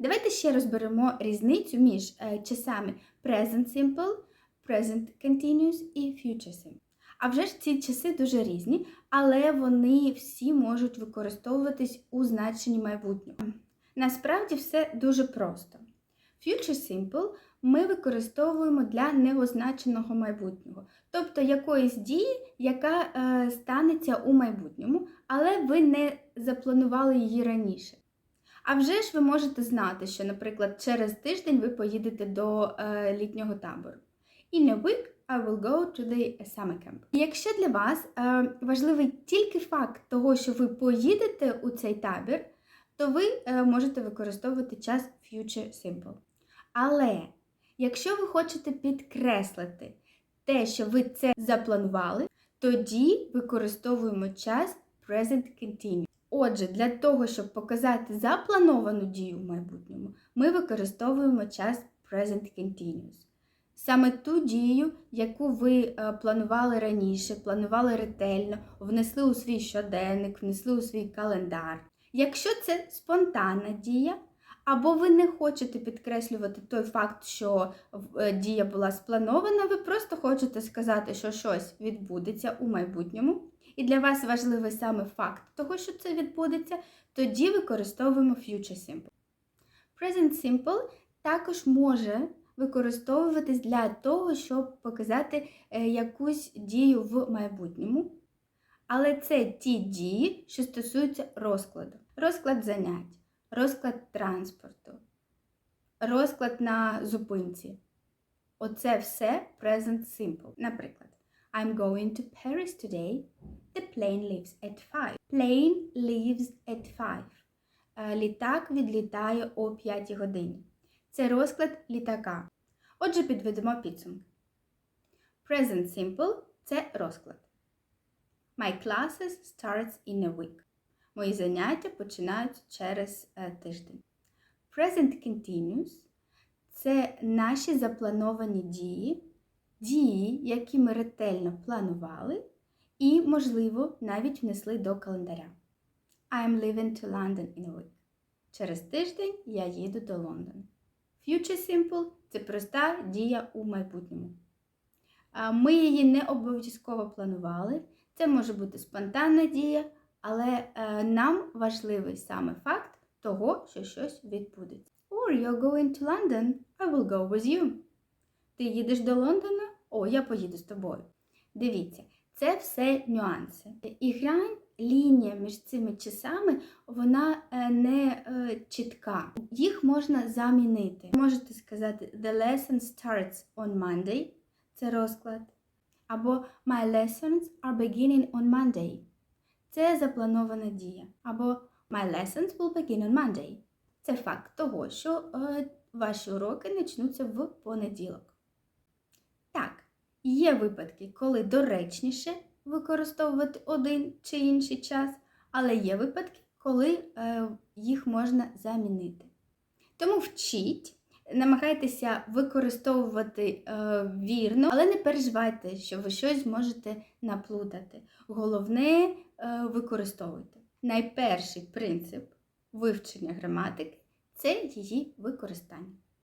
Давайте ще розберемо різницю між е, часами present simple, present continuous і future simple. А вже ж ці часи дуже різні, але вони всі можуть використовуватись у значенні майбутнього. Насправді все дуже просто. Future simple ми використовуємо для неозначеного майбутнього, тобто якоїсь дії, яка е, станеться у майбутньому, але ви не запланували її раніше. А вже ж ви можете знати, що, наприклад, через тиждень ви поїдете до е, літнього табору. In a week I will go to the summer camp. Якщо для вас е, важливий тільки факт того, що ви поїдете у цей табір, то ви е, можете використовувати час future simple. Але якщо ви хочете підкреслити те, що ви це запланували, тоді використовуємо час present continuous. Отже, для того, щоб показати заплановану дію в майбутньому, ми використовуємо час present continuous. Саме ту дію, яку ви е, планували раніше, планували ретельно, внесли у свій щоденник, внесли у свій календар. Якщо це спонтанна дія, або ви не хочете підкреслювати той факт, що е, дія була спланована, ви просто хочете сказати, що щось відбудеться у майбутньому, і для вас важливий саме факт того, що це відбудеться, тоді використовуємо future simple. Present simple також може використовуватись для того, щоб показати е, якусь дію в майбутньому. Але це ті дії, що стосуються розкладу. Розклад занять, розклад транспорту, розклад на зупинці. Оце все present simple. Наприклад, I'm going to Paris today. The plane leaves at 5. Plane leaves at 5. Е, Літак відлітає о 5 годині. Це розклад літака. Отже, підведемо підсумки. Present simple це розклад. My classes starts in a week. Мої заняття починаються через е, тиждень. Present continuous це наші заплановані дії, дії, які ми ретельно планували і, можливо, навіть внесли до календаря. I am leaving to London in a week. Через тиждень я їду до Лондона. Future simple це проста дія у майбутньому. Ми її не обов'язково планували. Це може бути спонтанна дія, але е, нам важливий саме факт того, що щось відбудеться. Or you're going to London, I will go with you. Ти їдеш до Лондона? О, я поїду з тобою. Дивіться, це все нюанси. І грань, лінія між цими часами, вона е, не е, чітка. Їх можна замінити. Можете сказати, the lesson starts on Monday. Це розклад. Або My lessons are beginning on Monday. Це запланована дія. Або My lessons will begin on Monday. Це факт того, що е, ваші уроки почнуться в понеділок. Так, є випадки, коли доречніше використовувати один чи інший час, але є випадки, коли е, їх можна замінити. Тому вчіть, намагайтеся використовувати е, вірно, але не переживайте, що ви щось можете наплутати. Головне е, використовуйте. Найперший принцип вивчення граматики це її використання.